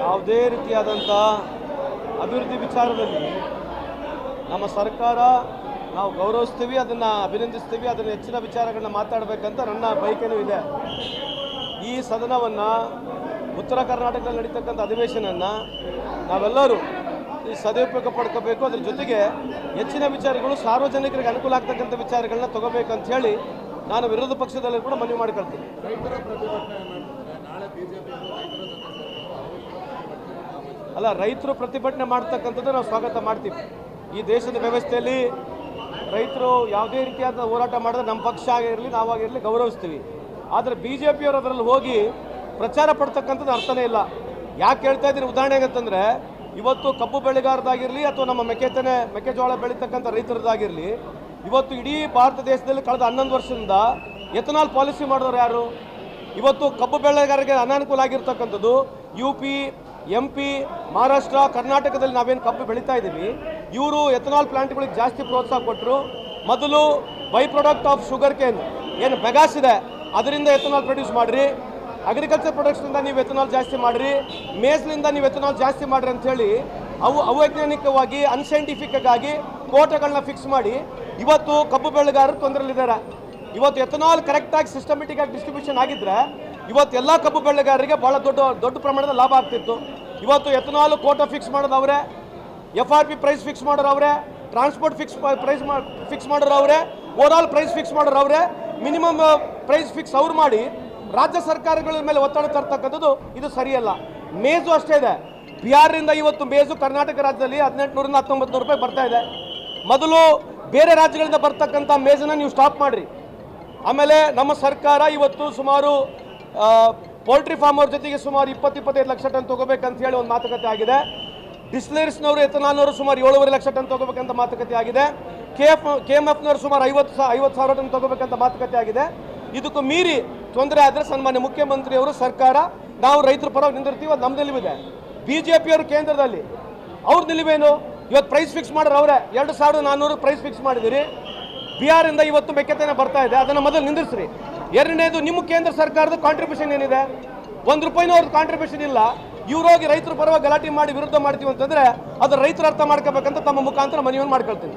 ಯಾವುದೇ ರೀತಿಯಾದಂಥ ಅಭಿವೃದ್ಧಿ ವಿಚಾರದಲ್ಲಿ ನಮ್ಮ ಸರ್ಕಾರ ನಾವು ಗೌರವಿಸ್ತೀವಿ, ಅದನ್ನು ಅಭಿನಂದಿಸ್ತೀವಿ, ಅದನ್ನು ಹೆಚ್ಚಿನ ವಿಚಾರಗಳನ್ನ ಮಾತಾಡಬೇಕಂತ ನನ್ನ ಬಯಕೆನೂ ಇದೆ. ಈ ಸದನವನ್ನು ಉತ್ತರ ಕರ್ನಾಟಕದಲ್ಲಿ ನಡೀತಕ್ಕಂಥ ಅಧಿವೇಶನವನ್ನು ನಾವೆಲ್ಲರೂ ಈ ಸದುಪಯೋಗ ಪಡ್ಕೋಬೇಕು. ಅದ್ರ ಜೊತೆಗೆ ಹೆಚ್ಚಿನ ವಿಚಾರಗಳು ಸಾರ್ವಜನಿಕರಿಗೆ ಅನುಕೂಲ ಆಗ್ತಕ್ಕಂಥ ವಿಚಾರಗಳನ್ನ ತಗೋಬೇಕಂತ ಹೇಳಿ ನಾನು ವಿರೋಧ ಪಕ್ಷದಲ್ಲಿ ಕೂಡ ಮನವಿ ಮಾಡಿಕೊಳ್ತೀನಿ ಅಲ್ಲ ರೈತರು ಪ್ರತಿಭಟನೆ ಮಾಡ್ತಕ್ಕಂಥದ್ದು ನಾವು ಸ್ವಾಗತ ಮಾಡ್ತೀವಿ. ಈ ದೇಶದ ವ್ಯವಸ್ಥೆಯಲ್ಲಿ ರೈತರು ಯಾವುದೇ ರೀತಿಯಾದ ಹೋರಾಟ ಮಾಡಿದ್ರೆ ನಮ್ಮ ಪಕ್ಷ ಆಗಿರಲಿ ನಾವಾಗಿರಲಿ ಗೌರವಿಸ್ತೀವಿ. ಆದರೆ ಬಿ ಜೆ ಪಿಯವರು ಅದರಲ್ಲಿ ಹೋಗಿ ಪ್ರಚಾರ ಪಡ್ತಕ್ಕಂಥದ್ದು ಅರ್ಥನೇ ಇಲ್ಲ. ಯಾಕೆ ಹೇಳ್ತಾ ಇದ್ದೀನಿ? ಉದಾಹರಣೆಗೆ ಅಂತಂದರೆ ಇವತ್ತು ಕಬ್ಬು ಬೆಳೆಗಾರದಾಗಿರಲಿ ಅಥವಾ ನಮ್ಮ ಮೆಕ್ಕೆತೆನೆ ಮೆಕ್ಕೆಜೋಳ ಬೆಳೀತಕ್ಕಂಥ ರೈತರದಾಗಿರಲಿ ಇವತ್ತು ಇಡೀ ಭಾರತ ದೇಶದಲ್ಲಿ ಕಳೆದ ಹನ್ನೊಂದು ವರ್ಷದಿಂದ ಎಥನಾಲ್ ಪಾಲಿಸಿ ಮಾಡಿದವರು ಯಾರು? ಇವತ್ತು ಕಬ್ಬು ಬೆಳೆಗಾರರಿಗೆ ಅನಾನುಕೂಲ ಆಗಿರ್ತಕ್ಕಂಥದ್ದು U P M P Maharashtra ಕರ್ನಾಟಕದಲ್ಲಿ ನಾವೇನು ಕಬ್ಬು ಬೆಳೀತಾ ಇದ್ದೀವಿ. ಇವರು ಎಥನಾಲ್ ಪ್ಲಾಂಟ್ಗಳಿಗೆ ಜಾಸ್ತಿ ಪ್ರೋತ್ಸಾಹ ಕೊಟ್ಟರು ಮೊದಲು by product of sugar cane ಏನು ಬೆಗಾಸ್ ಇದೆ. ಅದರಿಂದ ಎಥನಾಲ್ ಪ್ರೊಡ್ಯೂಸ್ ಮಾಡಿರಿ. ಅಗ್ರಿಕಲ್ಚರ್ ಪ್ರೊಡಕ್ಟ್ಸ್ನಿಂದ ನೀವು ಎಥನಾಲ್ ಜಾಸ್ತಿ ಮಾಡಿರಿ. ಮೇಸ್ನಿಂದ ನೀವು ಎಥನಾಲ್ ಜಾಸ್ತಿ ಮಾಡಿರಿ ಅಂಥೇಳಿ ಅವು ಅವೈಜ್ಞಾನಿಕವಾಗಿ ಅನ್ಸೈಂಟಿಫಿಕ್ ಆಗಿ ಕೋಟಗಳನ್ನ ಫಿಕ್ಸ್ ಮಾಡಿ ಇವತ್ತು ಕಬ್ಬು ಬೆಳೆಗಾರರು ತೊಂದರೆಯಲ್ಲಿದ್ದಾರೆ. ಇವತ್ತು ಎಥನಾಲ್ ಕರೆಕ್ಟಾಗಿ ಸಿಸ್ಟಮೆಟಿಕ್ ಆಗಿ ಡಿಸ್ಟ್ರಿಬ್ಯೂಷನ್ ಆಗಿದ್ರೆ, ಇವತ್ತು ಎಲ್ಲ ಕಬ್ಬು ಬೆಳೆಗಾರರಿಗೆ ಭಾಳ ದೊಡ್ಡ ದೊಡ್ಡ ಪ್ರಮಾಣದ ಲಾಭ ಆಗ್ತಿತ್ತು. ಇವತ್ತು ಎಥನಾಲ್ ಕೋಟ ಫಿಕ್ಸ್ ಮಾಡೋದು ಅವರೇ F R P price fix ಮಾಡೋರು ಅವರೇ ಟ್ರಾನ್ಸ್ಪೋರ್ಟ್ ಫಿಕ್ಸ್ ಪ್ರೈಸ್ ಫಿಕ್ಸ್ ಮಾಡೋರು ಅವರೇ ಓವರಾಲ್ ಪ್ರೈಸ್ ಫಿಕ್ಸ್ ಮಾಡೋರು ಅವರೇ ಮಿನಿಮಮ್ ಪ್ರೈಸ್ ಫಿಕ್ಸ್ ಅವ್ರು ಮಾಡಿ ರಾಜ್ಯ ಸರ್ಕಾರಗಳ ಮೇಲೆ ಒತ್ತಡ ತರ್ತಕ್ಕಂಥದ್ದು ಇದು ಸರಿಯಲ್ಲ. ಮೇಜು ಅಷ್ಟೇ ಇದೆ. ಬಿಹಾರದಿಂದ ಇವತ್ತು ಮೇಜು ಕರ್ನಾಟಕ ರಾಜ್ಯದಲ್ಲಿ ಹದಿನೆಂಟುನೂರಿಂದ ಹತ್ತೊಂಬತ್ತು ನೂರು ರೂಪಾಯಿ ಬರ್ತಾ ಇದೆ. ಮೊದಲು ಬೇರೆ ರಾಜ್ಯಗಳಿಂದ ಬರ್ತಕ್ಕಂಥ ಮೇಜನ್ನು ನೀವು ಸ್ಟಾಪ್ ಮಾಡಿರಿ. ಆಮೇಲೆ ನಮ್ಮ ಸರ್ಕಾರ ಇವತ್ತು ಸುಮಾರು ಪೋಲ್ಟ್ರಿ ಫಾರ್ಮ್ ಅವ್ರ ಜೊತೆಗೆ ಸುಮಾರು ಇಪ್ಪತ್ತು, ಇಪ್ಪತ್ತೈದು ಲಕ್ಷ ಟನ್ ತಗೋಬೇಕಂತ ಹೇಳಿ ಒಂದು ಮಾತುಕತೆ ಆಗಿದೆ. ಡಿಸ್ಲರಿಸ್ನವರು ಎಥನಾಲ್ನವರು ಸುಮಾರು ಏಳುವರೆ ಲಕ್ಷ ಟನ್ ತಗೋಬೇಕಂತ ಮಾತುಕತೆ ಆಗಿದೆ. ಕೆ ಎಫ್ ಕೆ ಎಂ ಎಫ್ನವರು ಸುಮಾರು ಐವತ್ತು ಸಾ, ಐವತ್ತು ಸಾವಿರ ಟನ್ ತಗೋಬೇಕಂತ ಮಾತುಕತೆ ಆಗಿದೆ. ಇದಕ್ಕೂ ಮೀರಿ ತೊಂದರೆ ಆದರೆ ಸನ್ಮಾನ್ಯ ಮುಖ್ಯಮಂತ್ರಿಯವರು ಸರ್ಕಾರ, ನಾವು ರೈತರ ಪರವಾಗಿ ನಿಂದಿರ್ತೀವಿ ಅದು ನಮ್ಮ ನಿಲುವಿದೆ. ಬಿ ಜೆ ಪಿಯವರು ಕೇಂದ್ರದಲ್ಲಿ, ಅವ್ರ ನಿಲುವೇನು? ಇವತ್ತು ಪ್ರೈಸ್ ಫಿಕ್ಸ್ ಮಾಡೋರು ಅವರೇ, ಎರಡು ಸಾವಿರದ ನಾನ್ನೂರು ಪ್ರೈಸ್ ಫಿಕ್ಸ್ ಮಾಡಿದಿರಿ. ಇಂದ ಇವತ್ತು ಮೆಕ್ಕೆತೆನೆ ಬರ್ತಾ ಇದೆ, ಅದನ್ನು ಮೊದಲು ನಿಂದಿಸ್ರಿ ಎರಡನೇದು, ನಿಮ್ಮ ಕೇಂದ್ರ ಸರ್ಕಾರದ ಕಾಂಟ್ರಿಬ್ಯೂಷನ್ ಏನಿದೆ? ಒಂದು ರೂಪಾಯಿನೂ ಅವ್ರದ್ದು ಕಾಂಟ್ರಿಬ್ಯೂಷನ್ ಇಲ್ಲ ಇವರೋಗಿ ರೈತರ ಪರವಾಗಿ ಗಲಾಟೆ ಮಾಡಿ ವಿರುದ್ಧ ಮಾಡ್ತೀವಿ ಅಂತಂದ್ರೆ, ಅದು ರೈತರ ಅರ್ಥ ಮಾಡ್ಕೋಬೇಕಂತ ತಮ್ಮ ಮುಖಾಂತರ ಮನವಿಯನ್ನು ಮಾಡ್ಕೊಳ್ತೀನಿ.